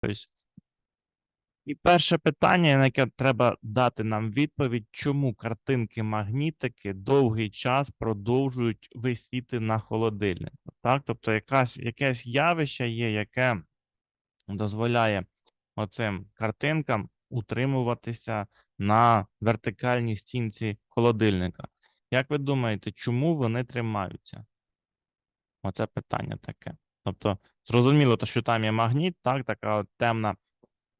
Тобто, і перше питання, на яке треба дати нам відповідь, чому картинки-магнітики довгий час продовжують висіти на холодильнику. Так? Тобто якась, якесь явище є, яке дозволяє оцим картинкам утримуватися на вертикальній стінці холодильника. Як ви думаєте, чому вони тримаються? Оце питання таке. Тобто, зрозуміло, то, що там є магніт, так, така темна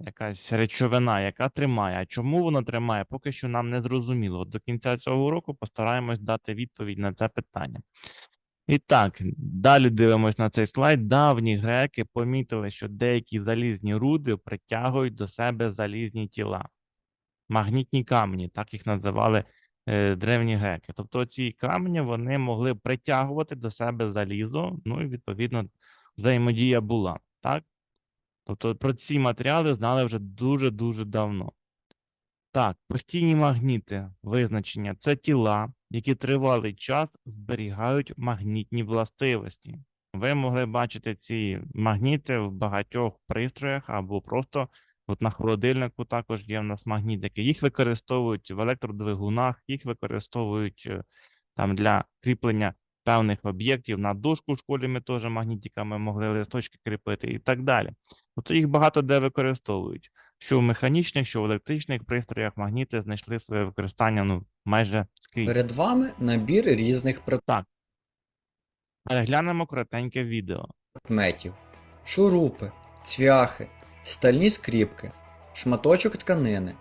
якась речовина, яка тримає. А чому вона тримає, поки що нам не зрозуміло. От до кінця цього року постараємось дати відповідь на це питання. І так, далі дивимось на цей слайд. Давні греки помітили, що деякі залізні руди притягують до себе залізні тіла. Магнітні камені, так їх називали е, древні греки. Тобто ці камені вони могли притягувати до себе залізо, ну і відповідно взаємодія була. Так? Тобто про ці матеріали знали вже дуже-дуже давно. Так, постійні магніти визначення це тіла, які тривалий час зберігають магнітні властивості. Ви могли бачити ці магніти в багатьох пристроях або просто от на холодильнику також є в нас магнітики. Їх використовують в електродвигунах, їх використовують е, там для кріплення певних об'єктів. На дошку в школі ми теж магнітиками могли листочки кріпити і так далі. Тобто їх багато де використовують. Що в механічних, що в електричних пристроях магніти знайшли своє використання ну, майже скрізь. Перед вами набір різних Переглянемо коротеньке відео. предметів: шурупи, цвяхи, стальні скріпки, шматочок тканини,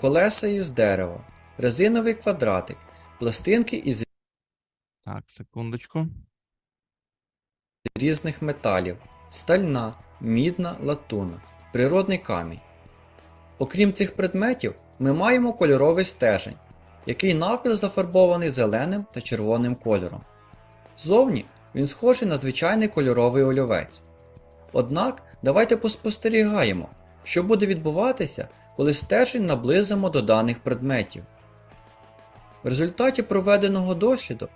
колеса із дерева, резиновий квадратик, пластинки із Так, секундочку. різних металів, стальна, мідна, латунна, природний камінь. Окрім цих предметів, ми маємо кольоровий стержень, який навпіл зафарбований зеленим та червоним кольором. Зовні він схожий на звичайний кольоровий олівець. Однак давайте поспостерігаємо, що буде відбуватися, коли стержень наблизимо до даних предметів. В результаті проведеного досліду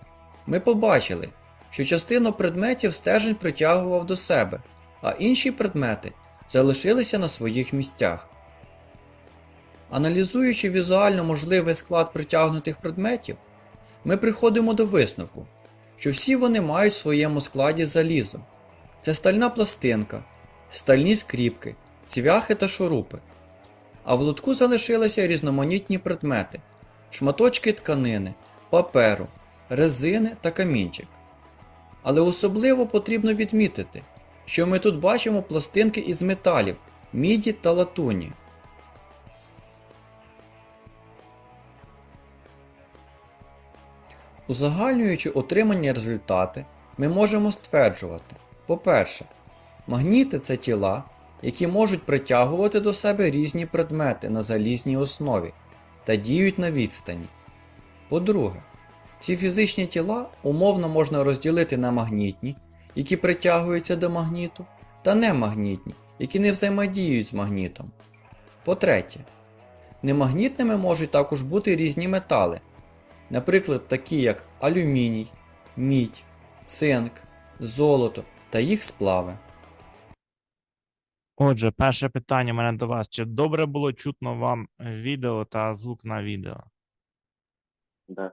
ми побачили, що частину предметів стержень притягував до себе, а інші предмети залишилися на своїх місцях. Аналізуючи візуально можливий склад притягнутих предметів, ми приходимо до висновку, що всі вони мають в своєму складі залізо. Це стальна пластинка, стальні скріпки, цвяхи та шурупи. А в лотку залишилися різноманітні предмети, шматочки тканини, паперу, резини та камінчик. Але особливо потрібно відмітити, що ми тут бачимо пластинки із металів, міді та латуні. Узагальнюючи отримані результати, ми можемо стверджувати: по-перше, магніти це тіла, які можуть притягувати до себе різні предмети на залізній основі та діють на відстані. По-друге, ці фізичні тіла умовно можна розділити на магнітні, які притягуються до магніту, та немагнітні, які не взаємодіють з магнітом. По-третє, немагнітними можуть також бути різні метали, наприклад, такі як алюміній, мідь, цинк, золото та їх сплави. Отже, перше питання мене до вас. Чи добре було чутно вам е, відео та звук на відео? Да.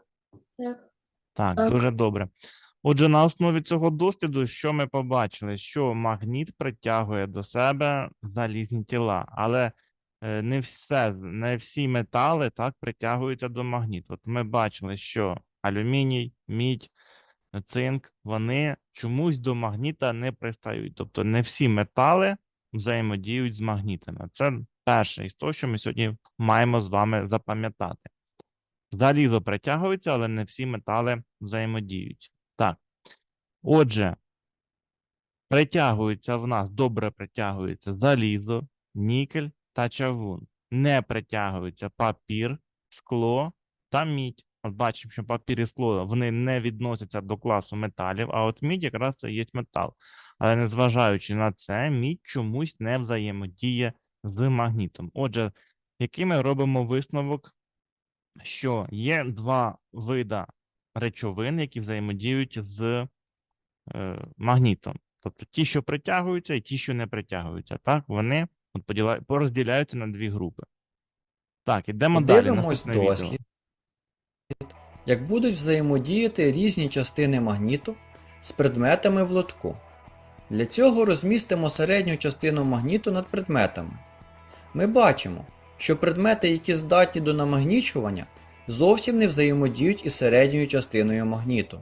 Так. Так, дуже добре. Отже, на основі цього досліду, що ми побачили? Що магніт притягує до себе залізні тіла, але е, не все, не всі метали так притягуються до магніту. От ми бачили, що алюміній, мідь, цинк, вони чомусь до магніта не пристають. Тобто не всі метали взаємодіють з магнітами. Це перше із того, що ми сьогодні маємо з вами запам'ятати. Залізо притягується, але не всі метали взаємодіють. Так. Отже, притягується в нас, добре притягується залізо, нікель та чавун. Не притягується папір, скло та мідь. От бачимо, що папір і скло вони не відносяться до класу металів, а от мідь якраз це є метал. Але незважаючи на це, мідь чомусь не взаємодіє з магнітом. Отже, який ми робимо висновок що є два вида речовин, які взаємодіють з е, магнітом. Тобто ті, що притягуються, і ті, що не притягуються. Так, вони От поділя... порозділяються на дві групи. Так, ідемо далі. Подивимось Наступне відео. дослід, як будуть взаємодіяти різні частини магніту з предметами в лотку. Для цього розмістимо середню частину магніту над предметами. Ми бачимо, що предмети, які здатні до намагнічування, зовсім не взаємодіють із середньою частиною магніту.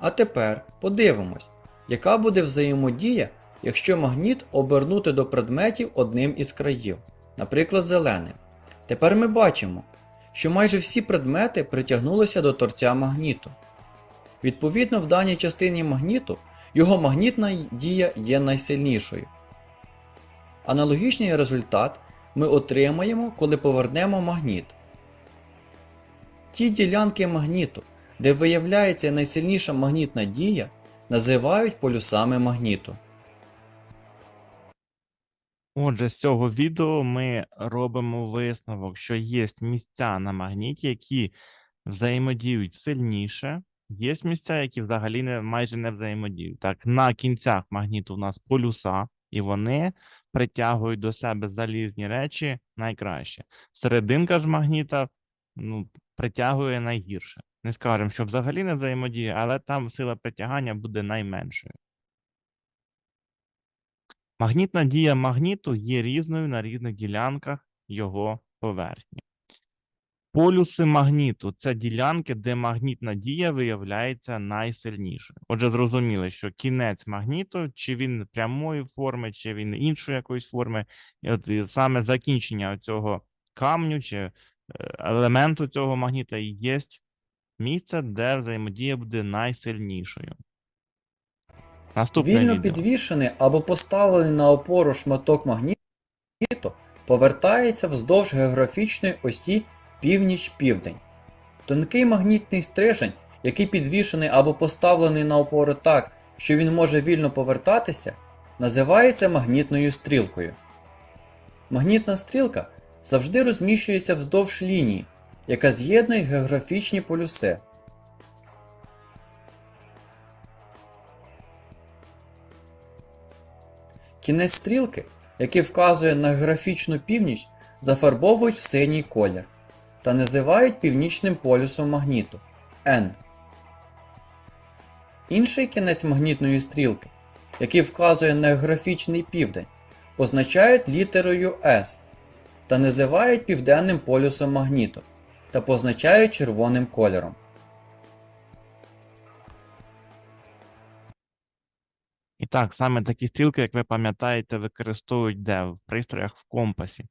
А тепер подивимось, яка буде взаємодія, якщо магніт обернути до предметів одним із країв, наприклад, зеленим. Тепер ми бачимо, що майже всі предмети притягнулися до торця магніту. Відповідно, в даній частині магніту його магнітна дія є найсильнішою. Аналогічний результат ми отримаємо, коли повернемо магніт. Ті ділянки магніту, де виявляється найсильніша магнітна дія, називають полюсами магніту. Отже, з цього відео ми робимо висновок, що є місця на магніті, які взаємодіють сильніше, є місця, які взагалі не, майже не взаємодіють. Так, на кінцях магніту у нас полюса, і вони притягують до себе залізні речі найкраще. Серединка ж магніта ну, притягує найгірше. Не скажемо, що взагалі не взаємодіє, але там сила притягання буде найменшою. Магнітна дія магніту є різною на різних ділянках його поверхні. Полюси магніту це ділянки, де магнітна дія виявляється найсильнішою. Отже, зрозуміли, що кінець магніту, чи він прямої форми, чи він іншої якоїсь форми, і от і саме закінчення цього камню чи е, елементу цього магніта і є місце, де взаємодія буде найсильнішою. Наступне Вільно відео. підвішений або поставлений на опору шматок магніту повертається вздовж географічної осі північ-південь. Тонкий магнітний стрижень, який підвішений або поставлений на опору так, що він може вільно повертатися, називається магнітною стрілкою. Магнітна стрілка завжди розміщується вздовж лінії, яка з'єднує географічні полюси. Кінець стрілки, який вказує на географічну північ, зафарбовують в синій колір та називають північним полюсом магніту N. Інший кінець магнітної стрілки, який вказує на географічний південь, позначають літерою S та називають південним полюсом магніту та позначають червоним кольором. І так, саме такі стрілки, як ви пам'ятаєте, використовують де? В пристроях в компасі.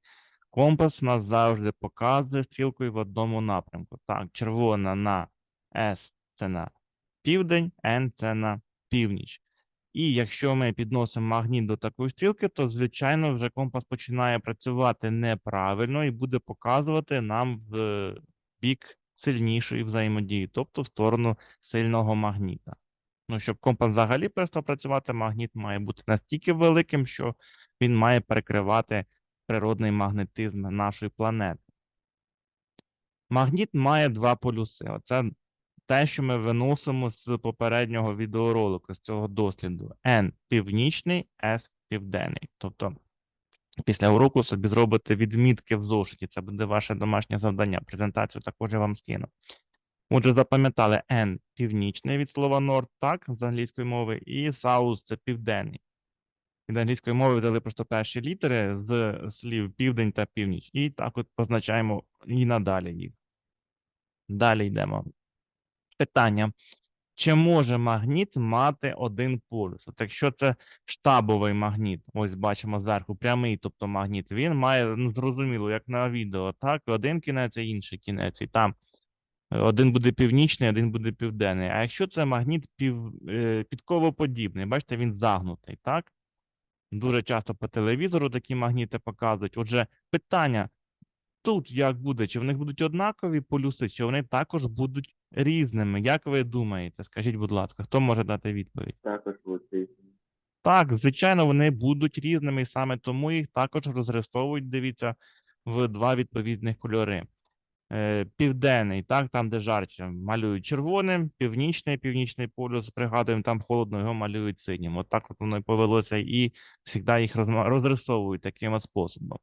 Компас у нас завжди показує стрілкою в одному напрямку. Так, червона на S це на південь, N це на північ. І якщо ми підносимо магніт до такої стрілки, то, звичайно, вже компас починає працювати неправильно і буде показувати нам в бік сильнішої взаємодії, тобто в сторону сильного магніта. Ну, щоб компас взагалі перестав працювати, магніт має бути настільки великим, що він має перекривати природний магнетизм нашої планети. Магніт має два полюси. Оце те, що ми виносимо з попереднього відеоролику, з цього досліду. N північний, S південний. Тобто після уроку собі зробите відмітки в зошиті. Це буде ваше домашнє завдання. Презентацію також я вам скину. Отже, запам'ятали N північний від слова North, так, з англійської мови, і South це південний. Від англійської мови взяли просто перші літери з слів південь та північ. І так от позначаємо і надалі їх. Далі йдемо. Питання. Чи може магніт мати один полюс? От якщо це штабовий магніт, ось бачимо зверху, прямий, тобто магніт, він має, ну, зрозуміло, як на відео, так, один кінець, і інший кінець, і там один буде північний, один буде південний. А якщо це магніт пів, е, підковоподібний, бачите, він загнутий, так? Дуже часто по телевізору такі магніти показують. Отже, питання тут як буде? Чи в них будуть однакові полюси, чи вони також будуть різними? Як ви думаєте? Скажіть, будь ласка, хто може дати відповідь? Також буде. Так, звичайно, вони будуть різними, і саме тому їх також розрисовують, дивіться, в два відповідних кольори. Е, південний, так, там, де жарче, малюють червоним, північний, північний полюс, пригадуємо, там холодно, його малюють синім. От так от воно і повелося, і завжди їх розрисовують таким способом.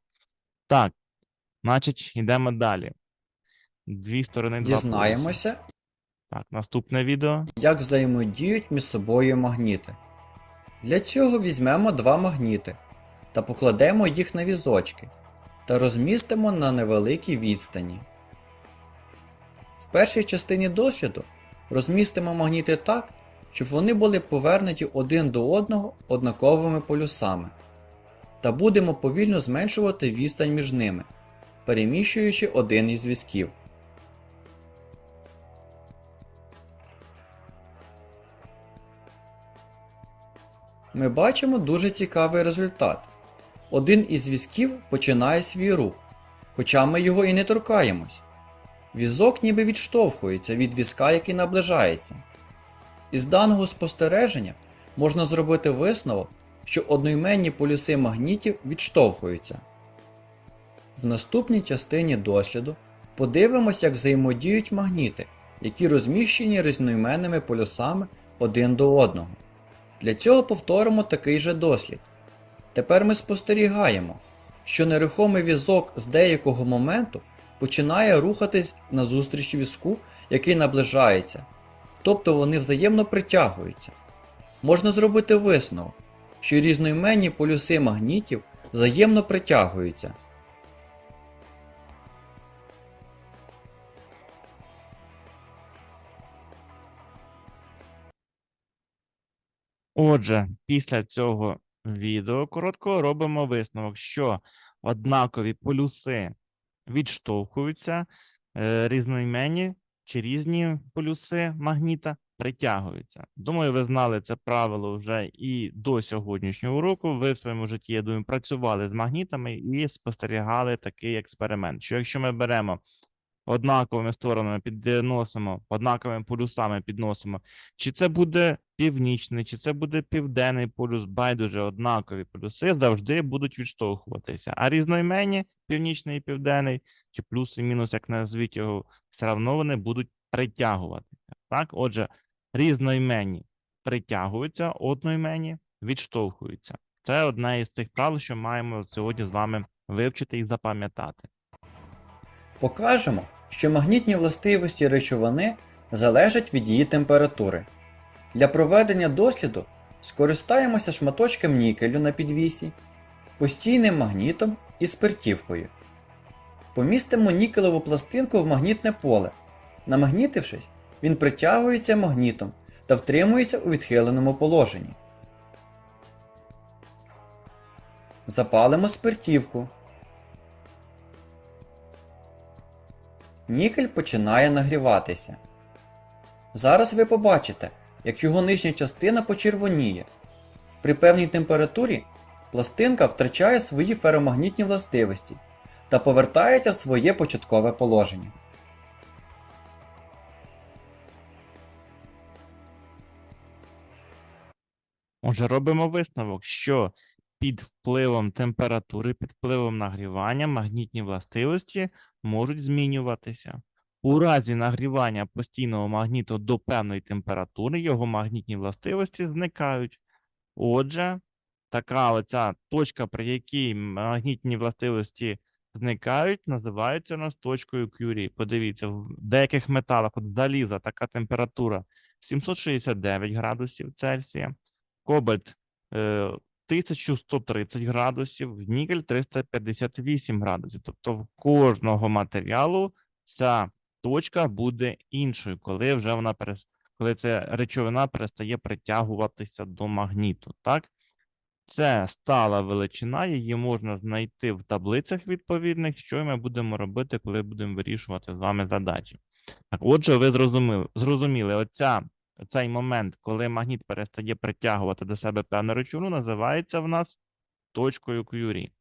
Так, значить, йдемо далі. Дві сторони, два. Дізнаємося, Так, наступне відео. як взаємодіють між собою магніти. Для цього візьмемо два магніти та покладемо їх на візочки та розмістимо на невеликій відстані. Першій частині досвіду розмістимо магніти так, щоб вони були повернуті один до одного однаковими полюсами, та будемо повільно зменшувати відстань між ними, переміщуючи один із зв'язків. Ми бачимо дуже цікавий результат. Один із візків починає свій рух, хоча ми його і не торкаємось. Візок ніби відштовхується від візка, який наближається. Із даного спостереження можна зробити висновок, що одноіменні полюси магнітів відштовхуються. В наступній частині досліду подивимося, як взаємодіють магніти, які розміщені різноіменними полюсами один до одного. Для цього повторимо такий же дослід. Тепер ми спостерігаємо, що нерухомий візок з деякого моменту починає рухатись назустріч візку, який наближається, тобто вони взаємно притягуються. Можна зробити висновок, що різноіменні полюси магнітів взаємно притягуються. Отже, після цього відео короткого робимо висновок, що однакові полюси відштовхуються, е, різноіменні чи різні полюси магніта притягуються. Думаю, ви знали це правило вже і до сьогоднішнього уроку. Ви в своєму житті, я думаю, працювали з магнітами і спостерігали такий експеримент. Що якщо ми беремо однаковими сторонами підносимо, однаковими полюсами підносимо, чи це буде північний, чи це буде південний полюс, байдуже однакові полюси завжди будуть відштовхуватися. А різноіменні, північний і південний, чи плюс і мінус, як назвіть його, все одно вони будуть притягуватися. Так, отже, різноіменні притягуються, одноіменні відштовхуються. Це одне із тих правил, що маємо сьогодні з вами вивчити і запам'ятати. Покажемо, що магнітні властивості речовини залежать від її температури. Для проведення досліду скористаємося шматочком нікелю на підвісі, постійним магнітом і спиртівкою. Помістимо нікелеву пластинку в магнітне поле. Намагнітившись, він притягується магнітом та втримується у відхиленому положенні. Запалимо спиртівку. Нікель починає нагріватися. Зараз ви побачите, як його нижня частина почервоніє. При певній температурі пластинка втрачає свої феромагнітні властивості та повертається в своє початкове положення. Отже, робимо висновок, що під впливом температури, під впливом нагрівання магнітні властивості можуть змінюватися. У разі нагрівання постійного магніту до певної температури його магнітні властивості зникають. Отже, така оця точка, при якій магнітні властивості зникають, називається у нас точкою Кюрі. Подивіться, в деяких металах, от заліза, така температура 769 градусів Цельсія, кобальт е, 1130 градусів, в нікель 358 градусів. Тобто в кожного матеріалу ця точка буде іншою, коли вже вона перес... коли ця речовина перестає притягуватися до магніту. Так? Це стала величина, її можна знайти в таблицях відповідних, що ми будемо робити, коли будемо вирішувати з вами задачі. Так, отже, ви зрозуміли, зрозуміли, оця, цей момент, коли магніт перестає притягувати до себе певну речовину, називається в нас точкою Кюрі.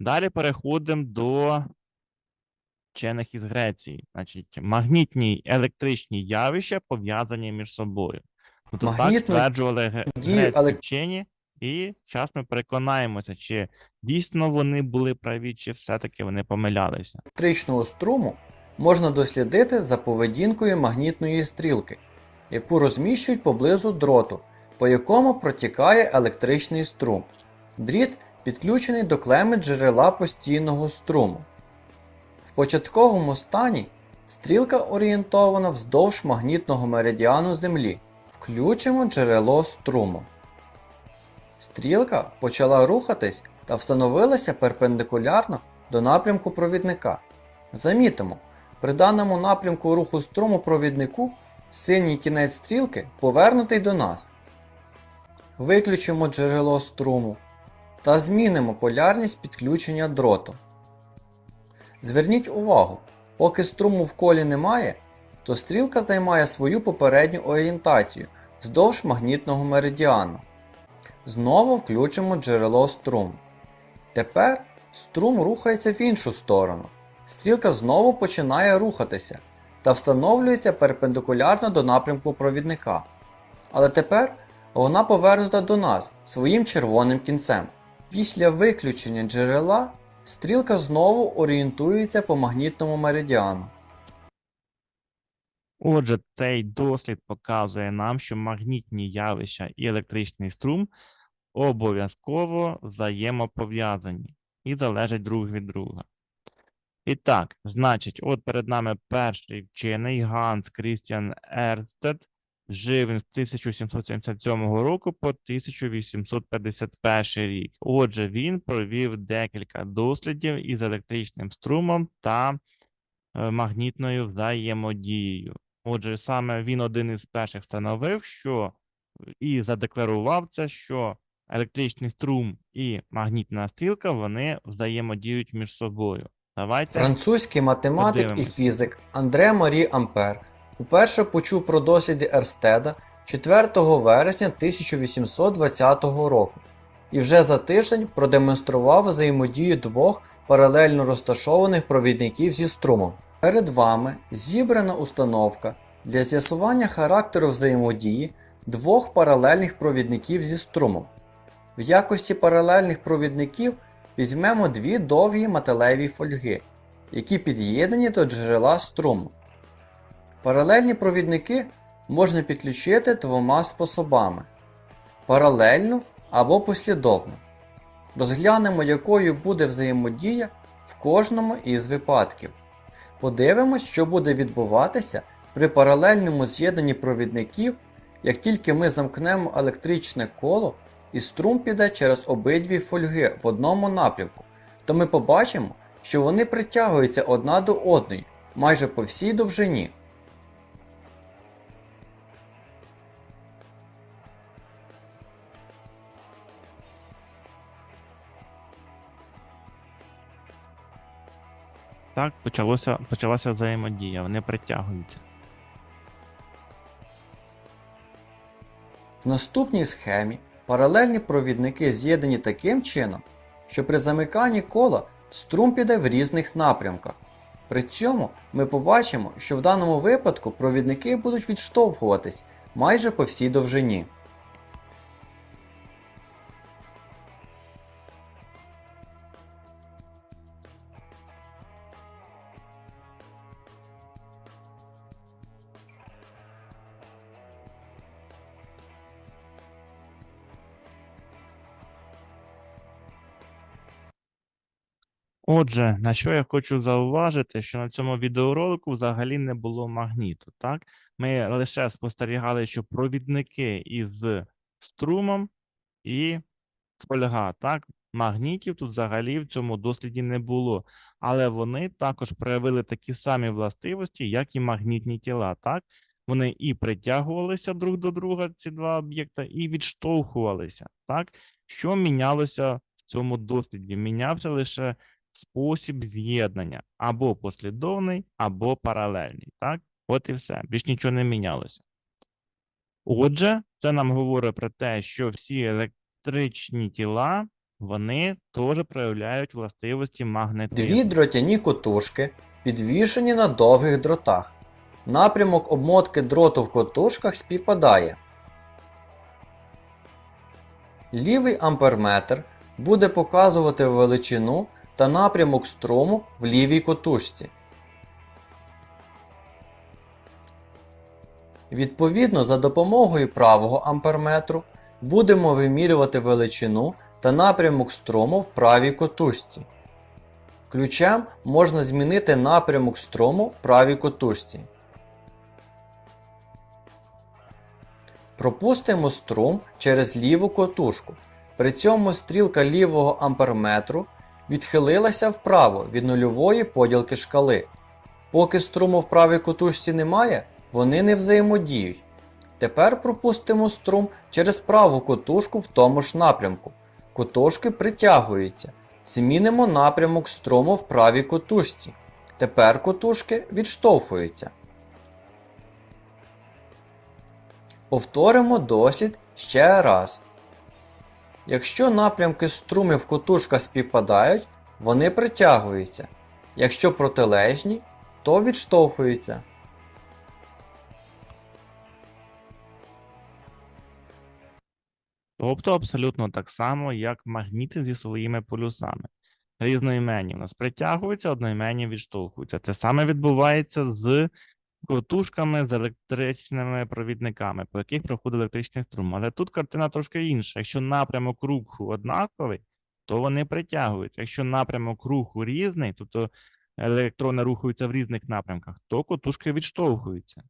Далі переходимо до вчених із Греції. Значить, магнітні електричні явища пов'язані між собою. Тобто так стверджували грецькі елек- вчені, І зараз ми переконаємося, чи дійсно вони були праві, чи все-таки вони помилялися. електричного струму можна дослідити за поведінкою магнітної стрілки, яку розміщують поблизу дроту, по якому протікає електричний струм. Дріт підключений до клеми джерела постійного струму. В початковому стані стрілка орієнтована вздовж магнітного меридіану Землі. Включимо джерело струму. Стрілка почала рухатись та встановилася перпендикулярно до напрямку провідника. Замітимо, при даному напрямку руху струму провіднику синій кінець стрілки повернутий до нас. Виключимо джерело струму та змінимо полярність підключення дроту. Зверніть увагу, поки струму в колі немає, то стрілка займає свою попередню орієнтацію вздовж магнітного меридіану. Знову включимо джерело струму. Тепер струм рухається в іншу сторону. Стрілка знову починає рухатися та встановлюється перпендикулярно до напрямку провідника. Але тепер вона повернута до нас своїм червоним кінцем. Після виключення джерела стрілка знову орієнтується по магнітному меридіану. Отже, цей дослід показує нам, що магнітні явища і електричний струм обов'язково взаємопов'язані і залежать друг від друга. І так, значить, от перед нами перший вчений Ганс Крістіан Ерстед. Жив він з 1777 року по 1851 рік. Отже, він провів декілька дослідів із електричним струмом та е, магнітною взаємодією. Отже, саме він один із перших встановив, що і задекларував це, що електричний струм і магнітна стрілка вони взаємодіють між собою. Давайте Французький математик і фізик Андре Марі Ампер уперше почув про досліди Ерстеда 4 вересня 1820 року і вже за тиждень продемонстрував взаємодію двох паралельно розташованих провідників зі струмом. Перед вами зібрана установка для з'ясування характеру взаємодії двох паралельних провідників зі струмом. В якості паралельних провідників візьмемо дві довгі металеві фольги, які під'єднані до джерела струму. Паралельні провідники можна підключити двома способами: паралельно або послідовно. Розглянемо, якою буде взаємодія в кожному із випадків. Подивимось, що буде відбуватися при паралельному з'єднанні провідників, як тільки ми замкнемо електричне коло і струм піде через обидві фольги в одному напрямку, то ми побачимо, що вони притягуються одна до одної майже по всій довжині. так почалося, почалася взаємодія, вони притягуються. В наступній схемі паралельні провідники з'єднані таким чином, що при замиканні кола струм піде в різних напрямках. При цьому ми побачимо, що в даному випадку провідники будуть відштовхуватись майже по всій довжині. Отже, на що я хочу зауважити, що на цьому відеоролику взагалі не було магніту, так? Ми лише спостерігали, що провідники із струмом і фольга, так? Магнітів тут взагалі в цьому досліді не було, але вони також проявили такі самі властивості, як і магнітні тіла, так? Вони і притягувалися друг до друга, ці два об'єкта, і відштовхувалися, так? Що мінялося в цьому досліді? Мінявся лише спосіб з'єднання або послідовний, або паралельний. Так? От і все. Більш нічого не мінялося. Отже, це нам говорить про те, що всі електричні тіла вони теж проявляють властивості магнетизму. Дві дротяні котушки підвішені на довгих дротах. Напрямок обмотки дроту в котушках співпадає. Лівий амперметр буде показувати величину та напрямок струму в лівій котушці. Відповідно, за допомогою правого амперметру будемо вимірювати величину та напрямок струму в правій котушці. Ключем можна змінити напрямок струму в правій котушці. Пропустимо струм через ліву котушку. При цьому стрілка лівого амперметру відхилилася вправо від нульової поділки шкали. Поки струму в правій котушці немає, вони не взаємодіють. Тепер пропустимо струм через праву котушку в тому ж напрямку. Котушки притягуються. Змінимо напрямок струму в правій котушці. Тепер котушки відштовхуються. Повторимо дослід ще раз. Якщо напрямки струмів в котушках співпадають, вони притягуються. Якщо протилежні, то відштовхуються. Тобто абсолютно так само, як магніти зі своїми полюсами. Різноіменні у нас притягуються, одноіменні відштовхуються. Те саме відбувається з котушками з електричними провідниками, по яких проходить електричний струм. Але тут картина трошки інша. Якщо напрямок руху однаковий, то вони притягуються. Якщо напрямок руху різний, тобто електрони рухаються в різних напрямках, то котушки відштовхуються.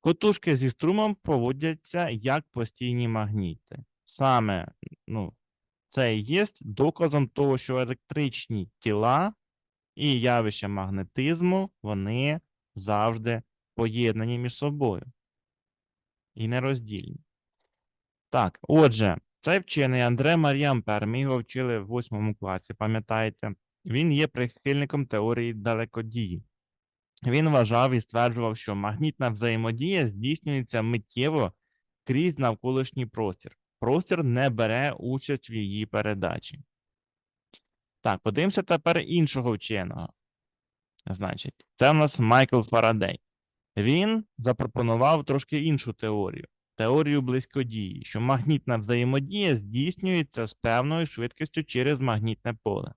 Котушки зі струмом поводяться як постійні магніти. Саме ну, це і є доказом того, що електричні тіла і явища магнетизму вони завжди поєднані між собою і нероздільні. Так, отже, цей вчений Андре Маріампер, ми його вчили в восьмому класі, пам'ятаєте? Він є прихильником теорії далекодії. Він вважав і стверджував, що магнітна взаємодія здійснюється миттєво крізь навколишній простір. Простір не бере участь в її передачі. Так, подивимося тепер іншого вченого. Значить, це в нас Майкл Фарадей. Він запропонував трошки іншу теорію. Теорію близькодії, що магнітна взаємодія здійснюється з певною швидкістю через магнітне поле.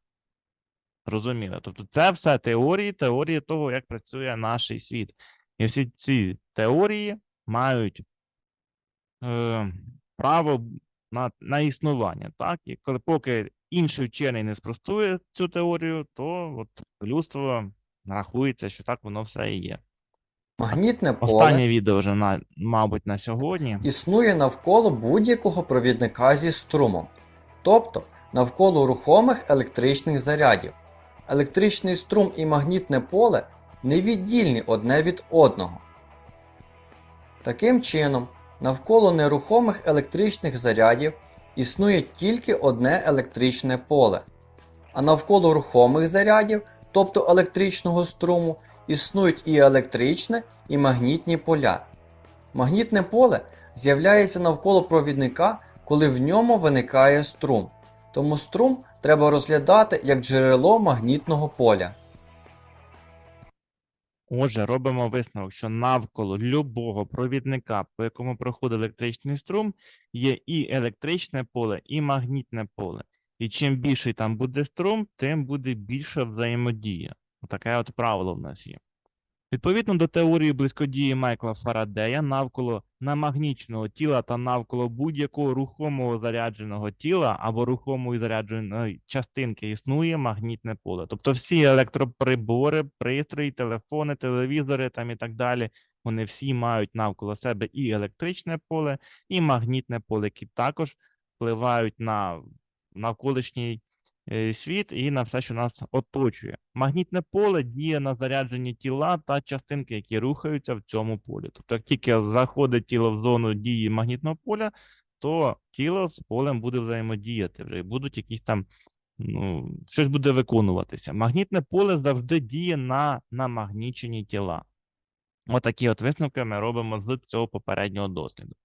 Розуміло. Тобто це все теорії, теорії того, як працює наш світ. І всі ці теорії мають е, право на, на існування. Так? І коли поки інший вчений не спростує цю теорію, то от людство рахується, що так воно все і є. Магнітне поле Останнє відео вже, на, мабуть, на сьогодні. існує навколо будь-якого провідника зі струмом, тобто навколо рухомих електричних зарядів. Електричний струм і магнітне поле невіддільні одне від одного. Таким чином, навколо нерухомих електричних зарядів існує тільки одне електричне поле, а навколо рухомих зарядів, тобто електричного струму, існують і електричне, і магнітні поля. Магнітне поле з'являється навколо провідника, коли в ньому виникає струм. Тому струм треба розглядати як джерело магнітного поля. Отже, робимо висновок, що навколо любого провідника, по якому проходить електричний струм, є і електричне поле, і магнітне поле. І чим більший там буде струм, тим буде більша взаємодія. Таке от правило в нас є. Відповідно до теорії близькодії Майкла Фарадея, навколо намагнічного тіла та навколо будь-якого рухомого зарядженого тіла або рухомої зарядженої частинки існує магнітне поле. Тобто всі електроприбори, пристрої, телефони, телевізори там і так далі, вони всі мають навколо себе і електричне поле, і магнітне поле, які також впливають на навколишній світ і на все, що нас оточує. Магнітне поле діє на заряджені тіла та частинки, які рухаються в цьому полі. Тобто, як тільки заходить тіло в зону дії магнітного поля, то тіло з полем буде взаємодіяти вже і будуть якісь там. Ну, щось буде виконуватися. Магнітне поле завжди діє на намагнічені тіла. Отакі от висновки ми робимо з цього попереднього досліду.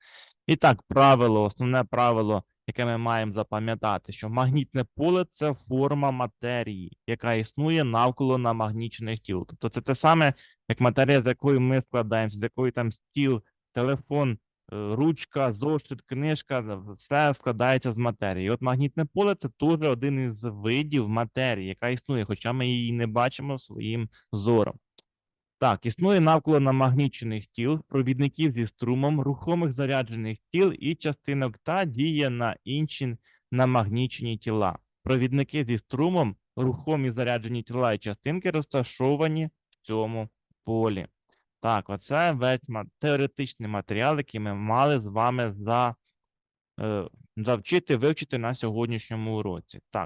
І так, правило, основне правило, яке ми маємо запам'ятати, що магнітне поле це форма матерії, яка існує навколо намагнічених тіл. Тобто це те саме, як матерія, з якої ми складаємося, з якої там стіл, телефон, ручка, зошит, книжка, все складається з матерії. І от магнітне поле це теж один із видів матерії, яка існує, хоча ми її не бачимо своїм зором. Так, існує навколо намагнічених тіл, провідників зі струмом, рухомих заряджених тіл і частинок та діє на інші намагнічені тіла. Провідники зі струмом, рухомі заряджені тіла і частинки розташовані в цьому полі. Так, оце весь теоретичний матеріал, який ми мали з вами за, е, завчити, вивчити на сьогоднішньому уроці. Так.